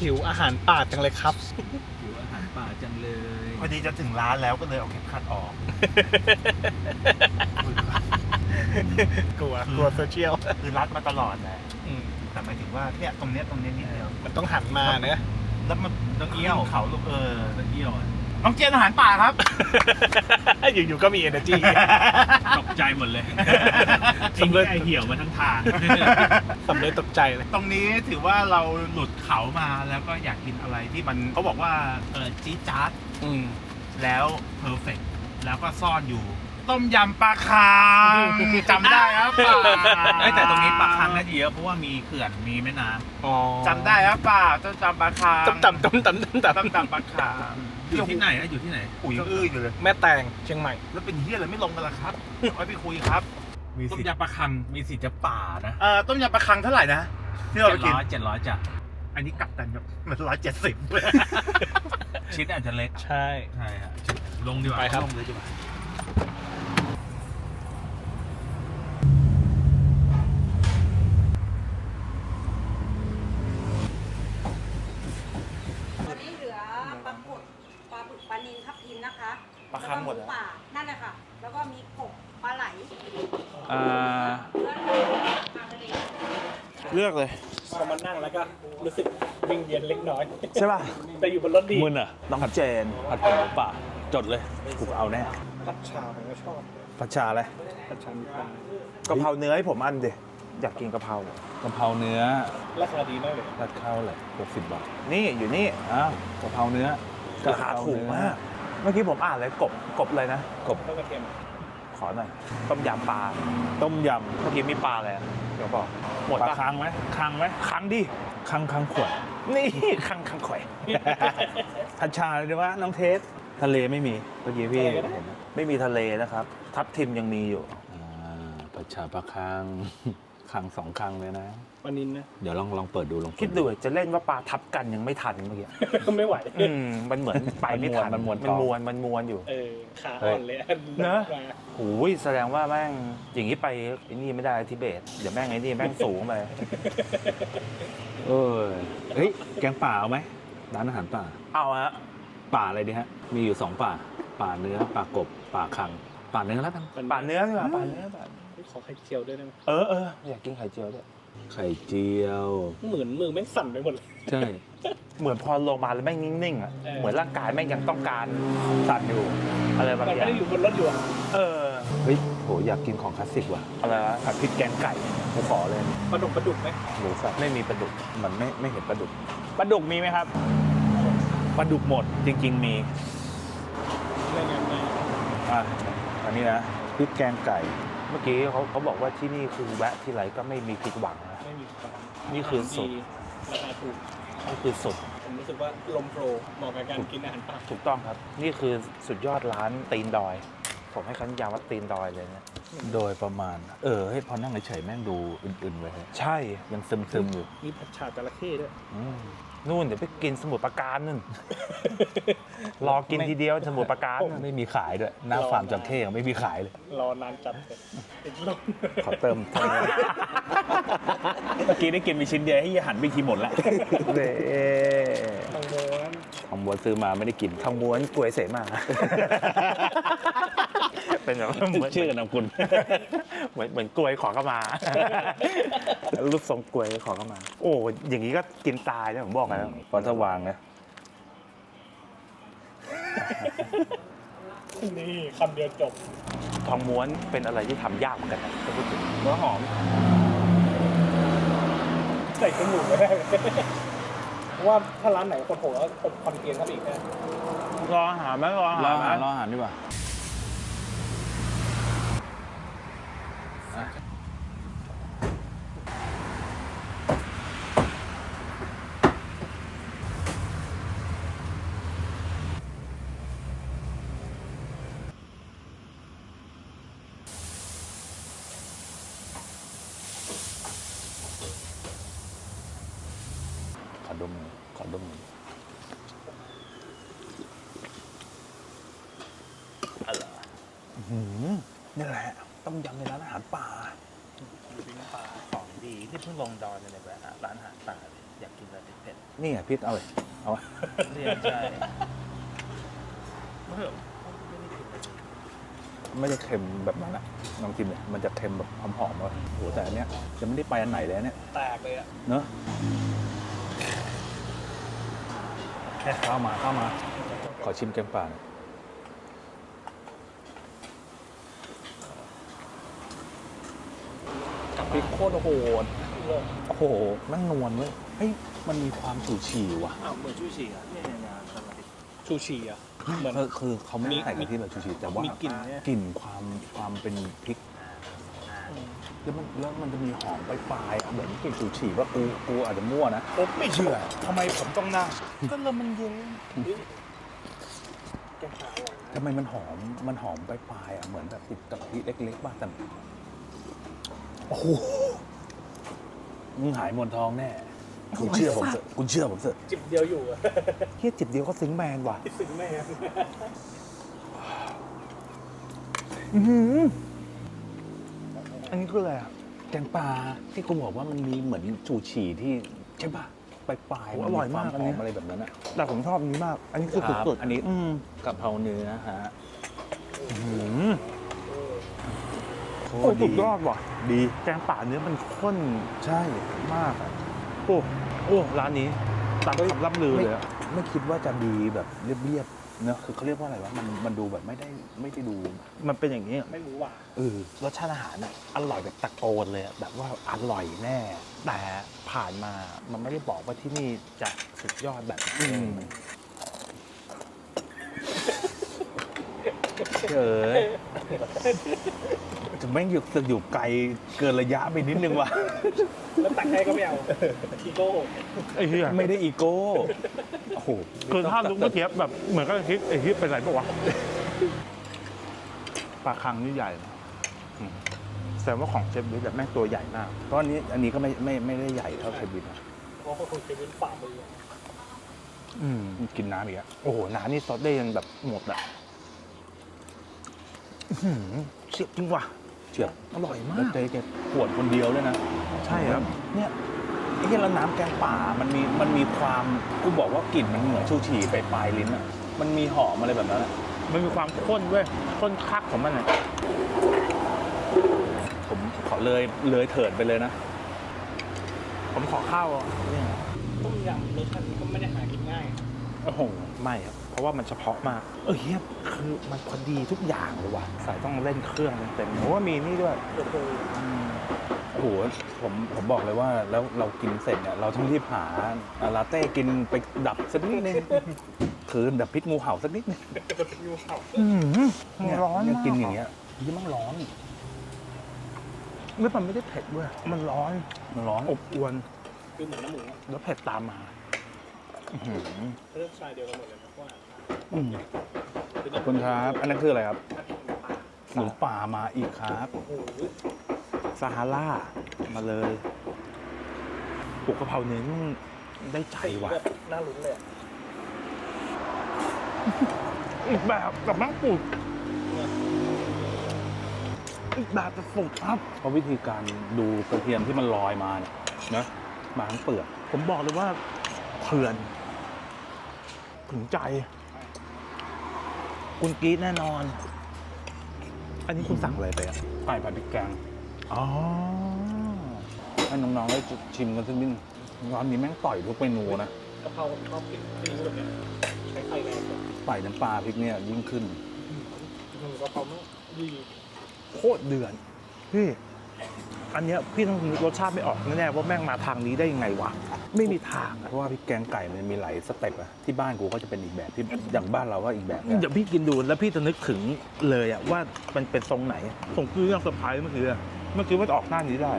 หิวอาหารป่าจังเลยครับหิวอาหารป่าจังเลยพอดีจะถึงร้านแล้วก็เลยเอาเข็มขัดออก กลัวกลัวโซเชียลคือรัดมาตลอดแหละอืมแต่หมายถึงว่าเนี่ยตรงเนี้ยตรงเนี้ยนิดเดียว มันต้องหันมาเนอะแล้วมันต้องเอี้ยวขึ้นเขาลงเออต้องเอี้ยวอะ น้องเจนอาหารป่าครับ อยู่ๆก็มี energy ตกใจหมดเลยสำเร็จไอเหี่ยวมาทั้งทาง สำเร็จตกใจเลย ตรงนี้ถือว่าเราหลุดเขามาแล้วก็อยากกินอะไรที่มันเขาบอกว่าเออจี๊ดจ๊าดอืม แล้วเพอร์เฟกแล้วก็ซ่อนอยู่ ต้มยำปลาคางจำได้ครับป่าเอ้ยแต่ตรงนี้ปลาคังน่าจะเยอะเพราะว่ามีเขื่อนมีแม่น้อ๋อจำได้ครับป่าต้มยำปลาคางต้มตำต้มตำต้มตต้มยำปลาคางำ อยู่ที่ไหนนะอยู่ที่ไหนปุ๋ยอื้ออยู่เลยำแม่แตงเชียงใหม่ แล้วเป็นเฮียอะไรไม่ลงกันล่ะครับไว้ไปคุยครับมีต้มสิทธิ์ยำปลาคังมีสิทธิ์จะป่านะเอ่อต้มยำปลาคังเท่าไหร่นะที่เราเจ็ไปดกินร้อยเจ็ดร้อยจ้ะอันนี้กลับกันแบบมันร้อยเจ็ดสิบชิ้นอาจจะเล็กใช่ ใช่ฮะลงดีกว่าไปครับ ลงเลยดีกว่า ตอนนี้เหลือปลากดปลาบึกปลานิลทับทิมนะคะ ปลาคังหมดเหรอ แล้วก็ป่านั่นแหละค่ะ แล้วก็มีกบปลาไหล อ่า เนื้อปลาทะเล เลือกเลย พอมานั่งแล้วก็ รู้สึกวิ่งเวียนเล็กน้อย ใช่ป่ะ แต่อยู่บนรถดีมึนอะน้องเจนผัดผงหมูป่าจดเลยกูเอาแน่ผัดชาผมก็ชอบผัดชาอะไรผัดชามีปลากะเพราเนื้อให้ผมอันเดียอยากกินกะเพรากะเพราเนื้อราคาดีมากเลยรัดข้าวเลยหกสิบบาทนี่อยู่นี่อ้าวกะเพราเนื้อราคาถูกมาก เมื่อกี้ผมอ่านเลยกบกบเลยนะกบข้าวกระเทียมขอหน่อยต้มยำปลาต้มยเมื่อกี้มีปลาอะไรอะเดี๋ยวบอกหมดำปลาปะคังไหมคังไหมคังดิ คังคังขวด นี่คังคังข่อยผัดชาเลยดีว่าน้องเทส ทะเลไม่มีเมื่อกี้พี่อะไรก็ได้เห็นไม่มีทะเลนะครับ ทับทิมยังมีอยู่อ่าผัดชาปลาคังคังสองคังเลยนะปลานินนะ เดี๋ยวลองลองเปิดดูลองเปิคิดดูจะเล่นว่าปลาทับกันยังไม่ทันเมื่อกี้ไม่ไหวอืมมันเหมือนไปไม่ทันมันมวนมันมวนมันมวนอยู่เออขาอ่อนเลยเนอะมาหูยแสดงว่าแม่งอย่างนี้ไปไอ้นี่ไม่ได้ทิเบต เดี๋ยวแม่งไอ้นี่แม่งสูงไป เออเฮ้ยแกงป่าเอาไหมร้านอาหารป่า เอาฮะป่าอะไรดีฮะ มีอยู่สองป่า ป่าเนื้อ ป่ากบ ป่าคัง ป่าเนื้อแล้วกันปลาเนื้อดีกว่าปลาเนื้อแบบขอไข่เจียวด้วยได้ไหมเออเอออยากกินไข่เจียวด้วย ไข่เจียว เหมือนมือแม่งสั่นไปหมดเลย ใช่ เหมือนพอลงมาแล้วแม่งนิ่งๆอะ เออ เหมือนร่างกายแม่งยังต้องการสั่นอยู่ อะไรบางมันอย่าไม่งได้อยู่บนรถอยู่อะเออ เฮ้ยโหอยากกินของคลาสสิกว่ะอะไรวะผัดพริกแกงไก่กูขอเลยปลาดุกปลาดุกไหมหมูสับไม่มีปลาดุกมันไม่ไม่เห็นปลาดุกปลาดุกมีไหมครับปลาดุกหมดจริง ๆ มีไม่ไงไม่อะอันนี้นะพริกแกงไก่ เมื่อกี้เขาเขาบอกว่าที่นี่คือแวะที่ไรก็ไม่มีผิดหวังนะไม่มีปลานี่คือสุดดีราคาถูกนี่คือสุดผมรู้สึกว่าลมโปรเหมาะกับการกินอาหารป่าถูกต้องครับ นี่คือสุดยอดร้านตีนดอย ผมให้คันยาวว่าตีนดอยเลยนะโดยประมาณ เออให้ยพอนั่งเฉยๆแม่งดูอื่นๆไปเลยใช่ ยังซึมๆอยู่มีผัดฉาจระเข้ด้วย อืมนู่นเดี๋ยวไปกินสมุทรปราการนู่น รอกินทีเดียวสมุทรปราการนู่นไม่มีขายด้วยหน้าฟาร์มจระเข้ยังไม่มีขายเลย รอนานจัดเลยติดลมขอเติมเติมเมื่อกี้ได้กินมีชิ้นเดียวให้ยหันไปทีหมดแล้วเด้ทางโน้นของบัวซื้อมาไม่ได้กินทางม้วนกล้วยเสมา เป็นแบบว่าเหมือนชื่อกับนามคุณเหมือนเหมือนกล้วยขอเข้ามา รูปทรงกล้วยขอเข้ามา โอ้อย่างนี้ก็กินตายนะผมบอกแล้วปอนสว่างนะนี่คำเดียวจบ ทองม้วนเป็นอะไรที่ทำยากเหมือนกันนะถ้าพูดถึงหัวหอม ใส่จมูกไม่ได้เลยเพราะว่าถ้าร้านไหนคนโหแล้วอบคอนเทนต์เข้าไปอีกนะรออาหารไหมรออารอหารอาไหมหารรออาหารดีกว่า ดมหน่อยขอดมหน่อยนี่แหละต้มยำในร้านอาหารป่าของดีที่เพิ่งลงดอยในแบบร้านอาหารป่าเลยอยากกินอะไรเผ็ดนี่ไงพริกเอาเลยเอาวะๆเรียนใช่ไม่เหรอไม่ได้เค็มแบบนั้นอะลองกินเลยมันจะเค็มแบบหอมๆเลยโอ้โหแต่อันเนี้ยจะไม่ได้ไปอันไหนเลยอันเนี่ยแตกเลยอะเนอะ แค่เข้ามาเข้ามา ขอชิมแกงป่าหน่อยพริกโคตรโหดโอ้โหนั่งนวลเว้ยเฮ้ยมันมีความฉูฉี่ว่ะ อ้าวเหมือนชูชีอะเนี่ยเนี่ยสลัดชูชีอะเหมือน คือคือเขาไม่ได้ใส่มีกะทิแบบฉูฉี่แต่ว่ามีกลิ่นเนี่ย กลิ่นความความเป็นพริก แล้วมันแล้วมันจะมีหอมปลายๆอะเหมือนกลิ่นฉูฉี่ว่ากูกูอาจจะมั่วนะผมไม่เชื่อทำไมผมต้องนั่งก็ลมมันเย็นแกงขาอร่อยทำไมมันหอมมันหอมปลายๆอะเหมือนแบบติดกะทิเล็กๆบ้างแต่โอ้โหมึงหายมวนท้องแน่คุณเชื่อผมเถอะคุณเชื่อผมเถอะจิบเดียวอยู่อะเฮียจิบเดียวก็ซึ้งแมนว่ะถึงแม่อั นนี้คืออะไรอะแกงปลาที่กูบอกว่ามันมีเหมือนชูฉี่ที่ใช่ปะปลายๆโอ้นอร่อยมากควอันนี้หออะไรแบบนั้นอะแต่ผมชอบอันนี้มาก อันนี้คือครับสุดๆอันนี้อืมกะเพราเนื้อฮะอืมโคโอ้ตรสุดยอดว่ะ ดีแกงป่าเนื้อมันข้นใช่มากอะโอ้โอ้ร้านนี้ตามคำล่ำลือไม่เลยอะไม่คิดว่าจะดีแบบเรียบๆ เนอะคือเขาเรียกว่าอะไรวะมันมันดูแบบไม่ได้ไม่ได้ดูมันเป็นอย่างนี้ไม่รู้ว่าเออรสชาติอาหารอะอร่อยแบบตะโกนเลยอะแบบว่าอร่อยแน่ แต่ผ่านมามันไม่ได้บอกว่าที่นี่จะสุดยอดแบบนั้นอืมเอ้ยจะแม่งอยู่สึกอยู่ไกลเกินระยะไปนิดนึงว่ะแล้วตักให้ก็ไม่เอาอีโก้ไอ้เหี้ยไม่ได้อีโก้โอ้โหคือถ้าลุกเมื่อกี้แบบเหมือนก็คิดไอ้เหี้ยเป็นไรปะวะปลาคังนี่ใหญ่นะอืมแสดงว่าของเชฟบิ๊กแบบแม่งตัวใหญ่มาก เพราะอันนี้อันนี้ก็ไม่ไม่ไม่ได้ใหญ่เท่าเทบินนะเพราะคนจะเป็นฝ่ามืออืมกินน้ำอีกอะโอ้โห น้ำนี่ซดได้ยังแบบหมดอะอื้อหือเสียบจริงว่ะเฉียบอร่อยมาแล้วกเจ๊แกขวดคนเดียวด้วยนะ ใช่ครับ เนี่ย ไอ้เหี้ยแล้วน้ำแกงป่ามันมีมันมีความกูบอกว่ากลิ่นมันเหมือนชูชีไปปลายลิ้นอะมันมีหอมอะไรแบบนั้นอะมันมีความข้นเว้ยข้นคักของมันอะผมขอเลยเลยเถิดไปเลยนะ ผมขอข้าวอะเนี่ยต้มยำรสชาตินี้ก็ไม่ได้หากินง่าย โอ้โหไม่ครับเพราะว่ามันเฉพาะมาก เออเฮียคือมันพอดีทุกอย่างเลยว่ะสายต้องเล่นเครื่องเต็มๆโอ้ว่ามีนี่ด้วยโอ้โหโอ้โหผมผมบอกเลยว่าแล้วเรากินเสร็จเนี่ยเราต้องรีบหาลาเต้กินไปดับสักนิดนึง คือดับพิษงูเห่าสักนิดนึงจะเป็นยูเห่าอืมมันเนี่ยร้อนเนี่ยมากกินอย่างเงี้ยยี่มันร้อนแล้วมันไม่ได้เผ็ดด้วยมันร้อนมันร้อนอบอวน คือเหมือนน้ำหมูอะแล้วเผ็ดตามมาอื้อหือ เรื่องชายเดียวกันหมดเลยนะว่าอืมขอบคุณครับ อันนั้นคืออะไรครับ หมูป่ามาอีกครับโอ้โหซาฮารามาเลยปลูกกะเพราเนื้อนี่ได้ใจว่ะแบบน่าลุ้นเลยอะอีกแบบกับแม่งปลูกอีกแบบจะสุดครับเพราะวิธีการดูกระเทียมที่มันลอยมาเนี่ยนะมาทั้งเปลือก ผมบอกเลยว่าเถื่อน ถึงใจ คุณกรีดแน่นอน อันนี้คุณสั่งอะไรไปอะไก่ผัดพริกแกงอ๋อให้น้องๆได้ชิมกันสักนิดร้านนี้แม่งต่อยทุกเมนูนะกะเพราผมชอบกินซีอิ๊วแบบเนี้ยใช้ไข่แรงแบบใส่น้ำปลาพริกเนี่ยยิ่งขึ้นอืมกะเพรามันดีโคตรเดือนพี่ อันเนี้ยพี่ต้องนึกรสชาติไม่ออกแน่ๆว่าแม่งมาทางนี้ได้ยังไงวะ ไม่มีทางอะเพราะว่าพริกแกงไก่มันมีหลายสเต็ปอะที่บ้านกูก็จะเป็นอีกแบบที่อย่างบ้านเราก็อีกแบบเนี่ยเดี๋ยวพี่กินดูแล้วพี่จะนึกถึงเลยอะว่ามันเป็นทรงไหนผมคือเรื่องเซอร์ไพรส์เมื่อกี้อะเมื่อกี้ว่าจะออกหน้านี้ได้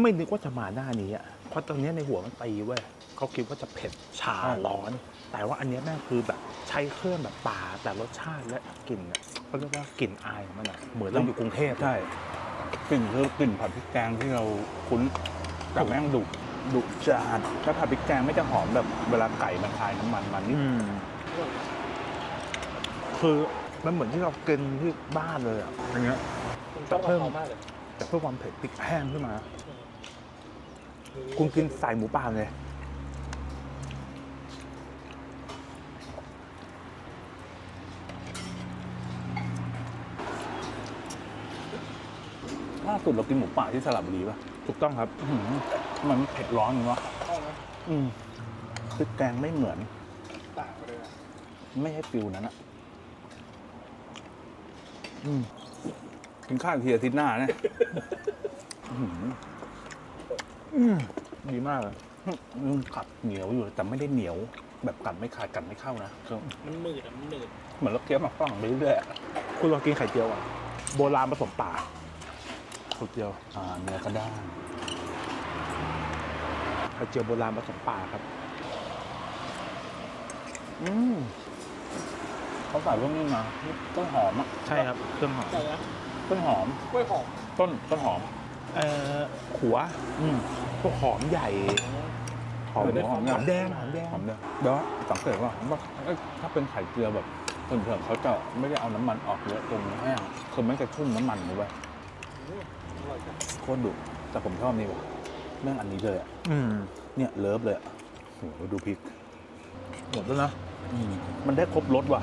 ไม่นึกว่าจะมาหน้านี้อะเพราะตอนเนี้ยในหัวมันตีเว้ยเขาคิดว่าจะเผ็ดชาร้อน แต่ว่าอันเนี้ยแม่งคือแบบใช้เครื่องแบบป่าแต่รสชาติและกลิ่นอะเขาเรียกว่ากลิ่นอายของมันอะเหมือนเราอยู่กรุงเทพใช่ กลิ่นคือกลิ่นผัดพริกแกงที่เราคุ้นแต่แม่งดุดุจานถ้าผัดพริกแกงไม่จะหอมแบบเวลาไก่มันคายน้ำมันมันนี่อืมคือมันเหมือนที่เรากินที่บ้านเลยอะอันเนี้ยผมชอบกะเพรามากเลยแต่เพื่อความเผ็ดพริกแห้งขึ้นมา คุณกินใส่หมูป่าเลย สุดเรากินหมูป่าที่สระบุรีป่ะถูกต้องครับอื้อหือมันเผ็ดร้อนจริงวะใช่ไหมอืมพริกแกงไม่เหมือน ต่างไปเลยอะไม่ให้ฟิลนั้นอะอืมกินข้าวอีกทีอาทิตย์หน้าเนี่ยอื้อหืออืมดีมากเลยมันกัดเหนียวอยู่แต่ไม่ได้เหนียว แบบกัดไม่ขาดกัดไม่เข้านะคือมันหนืดอะมันหนืดเหมือนเราเคี้ยวหมากฝรั่งไปเรื่อยๆอะคุณลองกินไข่เจียวอะโบราณผสมป่า สุดเดียว อ่าเนื้อกระด้างไข่เจียวโบราณผสมป่าครับ อืมเขาใส่พวกนี้มาต้นหอมอะใช่ครับเครื่องหอมใช่นะต้นหอม กล้วยหอมต้นต้นหอม เอ่อหัวอืม พวกหอมใหญ่ หอมเออหอมใหญ่หอมแดงหอมแดงหอมเดียวเดี๋ยวสังเกตว่าว่าเอ้ยถ้าเป็นไข่เจียวแบบส่วนใหญ่เขาจะไม่ได้เอาน้ำมันออกเยอะตรงแห้งคือไม่จะชุ่มน้ำมันเลยเว้ยอืมอร่อยจัง โคตรดุแต่ผมชอบนี่ว่ะแม่งอันนี้เลยอะอืมเนี่ยเลิฟเลยอะโหดูพริกหมดแล้วนะมันได้ครบรสว่ะ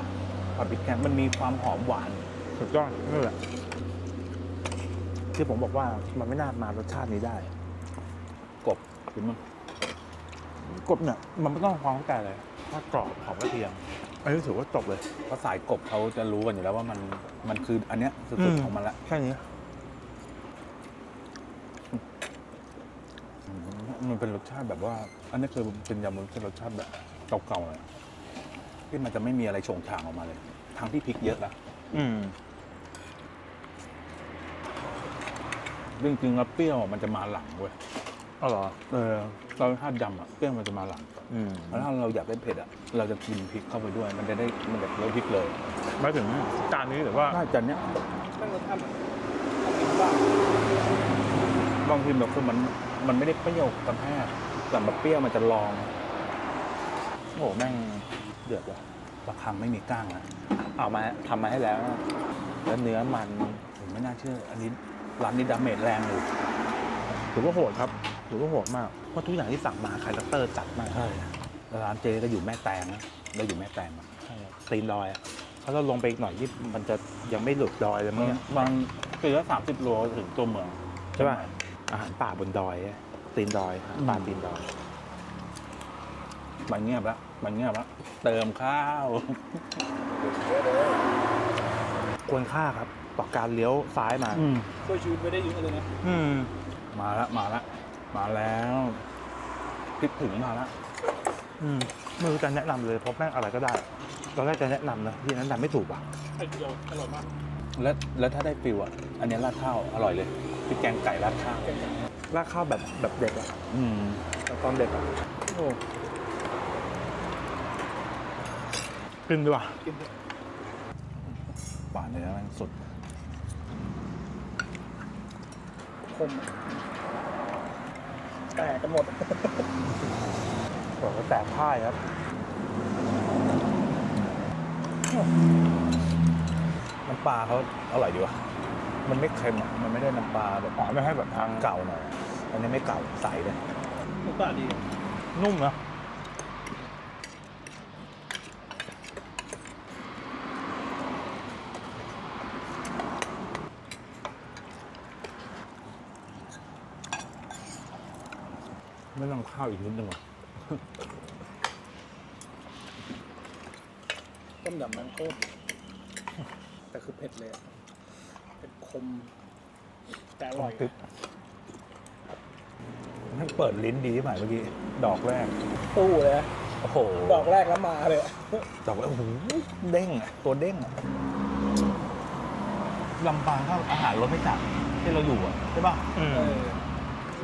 ผัดพริกแกงมันมีความหอมหวานสุดยอดนี่แหละที่ผมบอกว่ามันไม่น่ามารสชาตินี้ได้ กบหรือมันกบเนี่ยมันไม่ต้องความเข้าใจเลยถ้ากรอบหอมกระเทียมอันนี้ถือว่าจบเลยเพราะสายกบเขาจะรู้กันอยู่แล้วว่ามันมันคืออันเนี้ยสุอืดมๆของมันละแค่นี้ อื มมันเป็นรสชาติแบบว่า อันนี้คือเป็นยำมันเป็นรสชาติแบบเก่าๆเลยอะที่มันจะไม่มีอะไรโฉงฉางออกมาเลยทั้งที่พริกเยอะนะอืมจริงๆแล้วเปรี้ยวมันจะมาหลังเว้ยอ๋อเหรอเออเราถ้ายำอะเปรี้ยวมันจะมาหลังอืมแล้วถ้าเราอยากได้เผ็ดอะ เราจะกินพริกเข้าไปด้วย มันจะได้มันจะเลยพริกเลยหมายถึงจานนี้หรือว่าน่าจะเนี้ยแม่งรสชาติแบบทำกินบ้างบางทีแบบคือมัน มันไม่ได้เปรี้ยวกระแทกแต่แบบเปรี้ยวมันจะลอง โอ้โหแม่งเดือดว่ะระคังไม่มีก้างนะเอามาทำมาให้แล้ว แล้วเนื้อมันผมไม่น่าเชื่อ อันนี้ร้านนี้ดาเมจแรงเลยถือว่าโหดครับถือว่าโหดมาก เพราะทุกอย่างที่สั่งมาคาแรคเตอร์จัดมากใช่ร้านเจก็อยู่แม่แตงนะเราอยู่แม่แตงอะใช่ครับตีนดอยอะถ้าเราลงไปอีกหน่อยที่มันจะยังไม่หลุดดอยเลยมั้งเนี่ยบางเกือบสามสิบโลถึงตัวเมือง ใช่ป่ะ อาหารป่าบนดอยอะตีนดอยอาหารป่าตีนดอยมันเงียบละมันเงียบละเติมข้าว ควรค่าครับ ต่อการเลี้ยวซ้ายมาอืมช่วยชีวิตไม่ได้เยอะเลยนะอืมมาละมาละมาแล้วพริกถึงมาละอืมไม่รู้จะแนะนำเลยเพราะแม่งอะไรก็ได้ตอนแรกจะแนะนำนะที่แนะนำไม่ถูกอะไข่เจียวอร่อยมาก แล้วแล้วถ้าได้ฟิลอะ อันนี้ราดข้าวอร่อยเลย พริกแกงไก่ราดข้าวเก่งจังราดข้าวแบบแบบเด็กอะอืมแบบตอนเด็กอะโอ้กินดีกว่ากินเถอะหวานเลยนะมันสุดคมอะแตกกันหมดบอกว่าแตกพ่ายครับน้ำปลาเขาอร่อยดีว่ะ มันไม่เค็มอะมันไม่ได้น้ำปลาแบบอ๋อไม่ให้แบบทางเก่าหน่อยอันนี้ไม่เก่าใสเลยหมูป่าดีนุ่มนะไม่ต้องข้าวอีกนิดนึงอะต้มยำมันโคตรแต่คือเผ็ดเลยอะเผ็ด คม แต่อร่อยติ๊บมันเปิดลิ้นดีที่หมายเมื่อกี้ ดอกแรก ตู้เลยนะโอ้โห ดอกแรกแล้วมาเลยอะดอกแรกโอ้โห เด้งอะตัวเด้งอะลำปางถ้าอาหารรสไม่จัดที่เราอยู่อะใช่ป่ะอืมเออ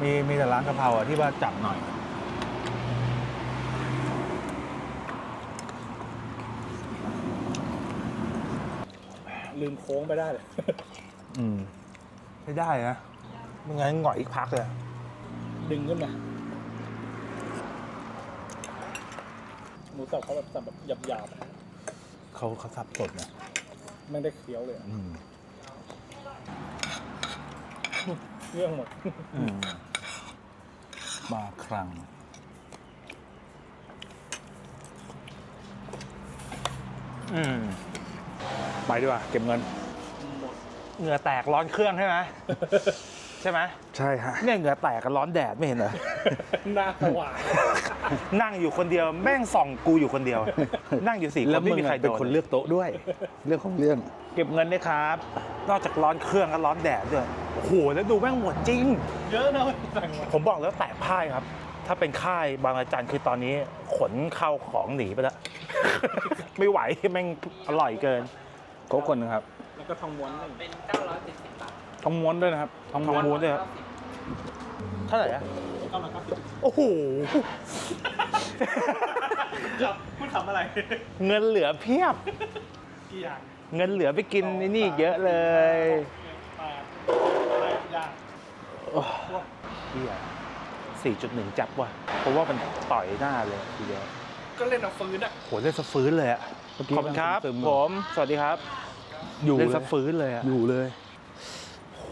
มีมีแต่ร้านกะเพราอะที่ว่าจัดหน่อย ลืมโค้งไปได้เลย อืมไม่ได้นะไม่งั้นหงอยอีกพักเลย ดึงขึ้นมาหมูสับเขาแบบสับแบบหยาบๆอะเขาเขาสับสดนะไม่ได้เคี้ยวเลยอะอืมเรื่องหมด อืมมาครั้งอืมไปดีกว่าเก็บเงิน เหงื่อแตกร้อนเครื่องใช่ไหม ใช่ไหมใช่ฮะ เนี่ยเหงื่อแตกกับร้อนแดดไม่เห็นเหรอ หน้าสว่างนั่งอยู่คนเดียวแม่งส่องกูอยู่คนเดียว นั่งอยู่สี่คแล้วนมึไม่งมีใครอะโดเป็นนคนเลือกโต๊ะด้วย เรื่องของเรื่อง เก็บเงินด้วยครับ นอกจากร้อนเครื่องก็ร้อนแดดด้วยโอ้โหแล้วดูแม่งหมดจริง เยอะนะเว้ยสั่งมาผมบอกแล้วแตกพ่ายครับ ถ้าเป็นค่ายบางอาจารย์คือตอนนี้ขนเข้าของหนีไปแล้ว ไม่ไหวแม่งอร่อยเกิน โค้กคนหนึงครับแล้ว ก็ทองม้วนหนึ่งเป็น 970 บาททองม้วนด้วยนะครับทองทองม้วนม้วนด้วยครับเท่าไหร่อะเก้าร้อยเก้าสิบโอ้โหครับคุณทำอะไร เงินเหลือเพียบกี่อย่างเงินเหลือไปกินไอ้นี่อีกเยอะเลยแปดอะไรอย่างเฮียสี่จุดหนึ่งจับว่ะเพราะว่ามันต่อยหน้าเลยทีเดียวก็เล่นเอาฟื้นอะโหเล่นสะฟื้นเลยอะเมื่อกี้ขอบคุณครับซึมๆผม สวัสดีครับ อยู่เล่นเลสะยฟื้นเลยอะอยู่เลยโห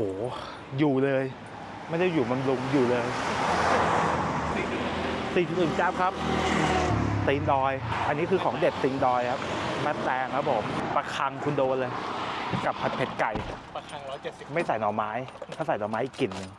อยู่เลย ไม่ได้อยู่มันลงอยู่เลยสี่จุดหนึ่งจับครับตีนดอย อันนี้คือของเด็ดตีนดอยครับมาแตงครับผมปลาคังคุณโดนเลย กับผัดเผ็ดไก่ประคังร้อยเจ็ดสิบไม่ใส่หน่อไม้ ถ้าใส่หน่อไม้อีกกลิ่นหนึ่ง